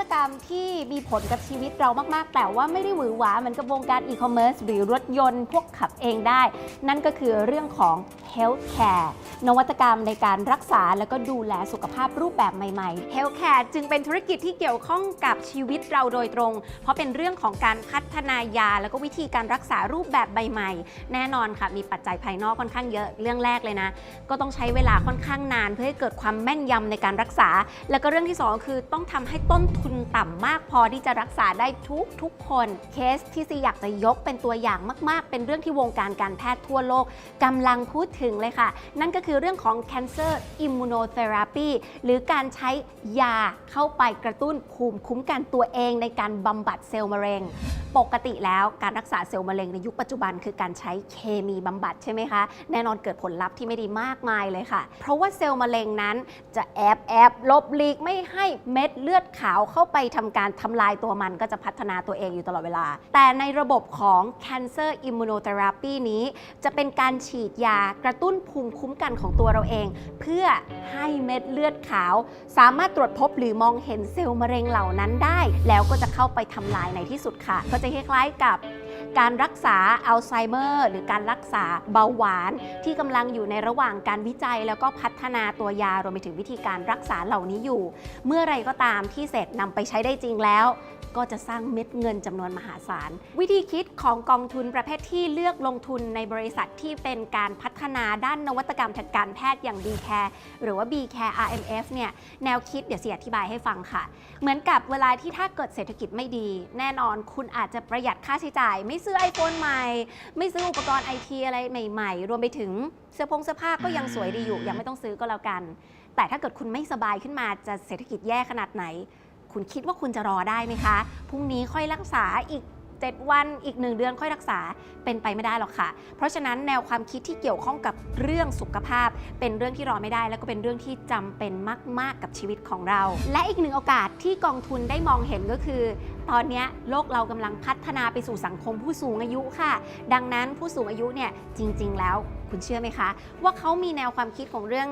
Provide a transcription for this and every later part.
ตกรรมที่มีผลกับชีวิตเรามากๆ แต่ว่าไม่ได้หวือหวาเหมือนกับวงการอีคอมเมิร์ซหรือรถยนต์พวกขับเองได้ นั่นก็คือเรื่องของ Healthcare นวัตกรรมในการรักษาแล้วก็ดูแลสุขภาพรูปแบบใหม่ๆ Healthcare จึงเป็นธุรกิจที่เกี่ยวข้องกับชีวิตเราโดยตรง เพราะเป็นเรื่องของการพัฒนายา แล้วก็วิธีการรักษารูปแบบใหม่ๆ แน่นอนค่ะ มีปัจจัยภายนอกค่อนข้างเยอะเรื่องแรกเลยนะ ก็ต้องใช้เวลาค่อนข้างนาน เพื่อให้เกิดความแม่นยำในการรักษา แล้วก็เรื่องที่ 2 คือต้องทำให้ต้นทุนต่ำมากพอที่จะรักษาได้ทุกทุกคนเคสที่ซีอยากจะยกเป็นตัวอย่างมาก ๆ เป็นเรื่องที่วงการการแพทย์ทั่วโลกกำลังพูดถึงเลยค่ะ นั่นก็คือเรื่องของ cancer immunotherapy หรือการใช้ยาเข้าไปกระตุ้นภูมิคุ้มกันตัวเองในการบำบัดเซลล์มะเร็ง ปกติแล้วการรักษาเซลล์มะเร็งในยุคปัจจุบันคือการใช้เคมีบำบัดใช่ไหมคะ แน่นอนเกิดผลลัพธ์ที่ไม่ดีมากมายเลยค่ะ เพราะว่าเซลล์มะเร็งนั้นจะแอบแอบลบลีกไม่ให้เม็ดเลือดขาวเข้าไปทำการทำลายตัวมันก็จะพัฒนาตัวเองอยู่ตลอดเวลา แต่ในระบบของ cancer immunotherapy นี้ จะเป็นการฉีดยากระตุ้นภูมิคุ้มกันของตัวเราเอง เพื่อให้เม็ดเลือดขาว สามารถตรวจพบหรือมองเห็นเซลล์มะเร็งเหล่านั้นได้ แล้วก็จะเข้าไปทำลายในที่สุดค่ะ ก็จะคล้ายๆกับการรักษาอัลไซเมอร์หรือการรักษาเบาหวาน ที่กำลังอยู่ในระหว่างการวิจัย แล้วก็พัฒนาตัวยารวมไปถึงวิธีการรักษาเหล่านี้อยู่ เมื่อไรก็ตามที่เสร็จนำไปใช้ได้จริงแล้ว ก็จะสร้างเม็ดเงินจำนวนมหาศาล วิธีคิดของกองทุนประเภทที่เลือกลงทุนในบริษัทที่เป็นการพัฒนาด้านนวัตกรรมทางการแพทย์อย่าง B-Care หรือว่า B-Care RMF เนี่ยแนวคิดเดี๋ยวเสียอธิบายให้ฟังค่ะ เหมือนกับเวลาที่ถ้าเกิดเศรษฐกิจไม่ดี แน่นอนคุณอาจจะประหยัดค่าใช้จ่าย ไม่ซื้อ iPhone ใหม่ ไม่ซื้ออุปกรณ์ไอทีอะไรใหม่ๆ รวมไปถึงเสื้อผงเสื้อผ้าก็ยังสวยดีอยู่ยังไม่ต้องซื้อก็แล้วกัน แต่ถ้าเกิดคุณไม่สบายขึ้นมาจะเศรษฐกิจแย่ขนาดไหน คุณคิดว่าคุณจะรอได้ไหมคะ พรุ่งนี้ค่อยรักษาอีก 7 วันอีก 1 เดือนค่อยรักษาเป็นไปไม่ได้หรอกค่ะ เพราะฉะนั้นแนวความคิดที่เกี่ยวข้องกับเรื่องสุขภาพ เป็นเรื่องที่รอไม่ได้ แล้วก็เป็นเรื่องที่จำเป็นมาก ๆ กับชีวิตของเรา และอีกหนึ่งโอกาสที่กองทุนได้มองเห็นก็คือ ตอนนี้โลกเรากำลังพัฒนาไปสู่สังคมผู้สูงอายุค่ะ ดังนั้นผู้สูงอายุเนี่ยจริง ๆ แล้วคุณเชื่อไหมคะ ว่าเขามีแนวความคิดของเรื่อง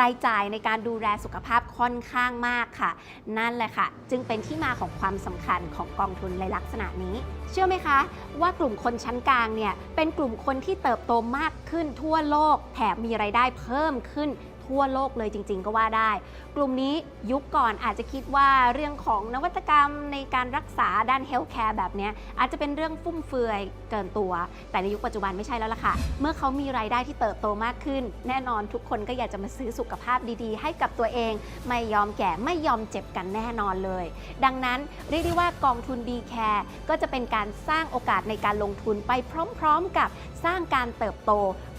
รายจ่ายในการดูแลสุขภาพค่อนข้างมากค่ะ นั่นแหละค่ะ จึงเป็นที่มาของความสำคัญของกองทุนในลักษณะนี้ เชื่อไหมคะ ว่ากลุ่มคนชั้นกลางเนี่ยเป็นกลุ่มคนที่เติบโตมากขึ้นทั่วโลก แถมมีไรายได้เพิ่มขึ้น ทั่วโลกเลยจริง ๆ ก็ว่าได้ กลุ่มนี้ยุคก่อนอาจจะคิดว่าเรื่องของนวัตกรรมในการรักษาด้านเฮลท์แคร์แบบนี้อาจจะเป็นเรื่องฟุ่มเฟือยเกินตัว แต่ในยุคปัจจุบันไม่ใช่แล้วล่ะค่ะ เมื่อเขามีรายได้ที่เติบโตมากขึ้น แน่นอนทุกคนก็อยากจะมาซื้อสุขภาพดีๆ ให้กับตัวเอง ไม่ยอมแก่ไม่ยอมเจ็บกันแน่นอนเลย ดังนั้นเรียกได้ว่ากองทุน b c a r e ก็จะเป็นการสร้างโอกาสในการลงทุนไปพร้อม ๆ กับสร้างการเติบโต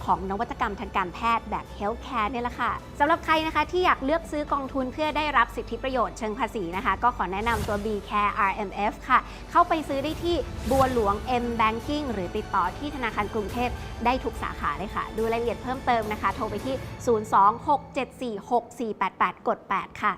ของนวัตกรรมทางการแพทย์แบบ Healthcare เนี่ยแหละค่ะสำหรับใครนะคะที่อยากเลือกซื้อกองทุนเพื่อได้รับสิทธิประโยชน์เชิงภาษีนะคะ ก็ขอแนะนำตัว B Care RMF ค่ะ เข้าไปซื้อได้ที่บัวหลวง M Banking หรือติดต่อที่ธนาคารกรุงเทพได้ทุกสาขาเลยค่ะ ดูรายละเอียดเพิ่มเติมนะคะ โทรไปที่ 026746488 กด 8 ค่ะ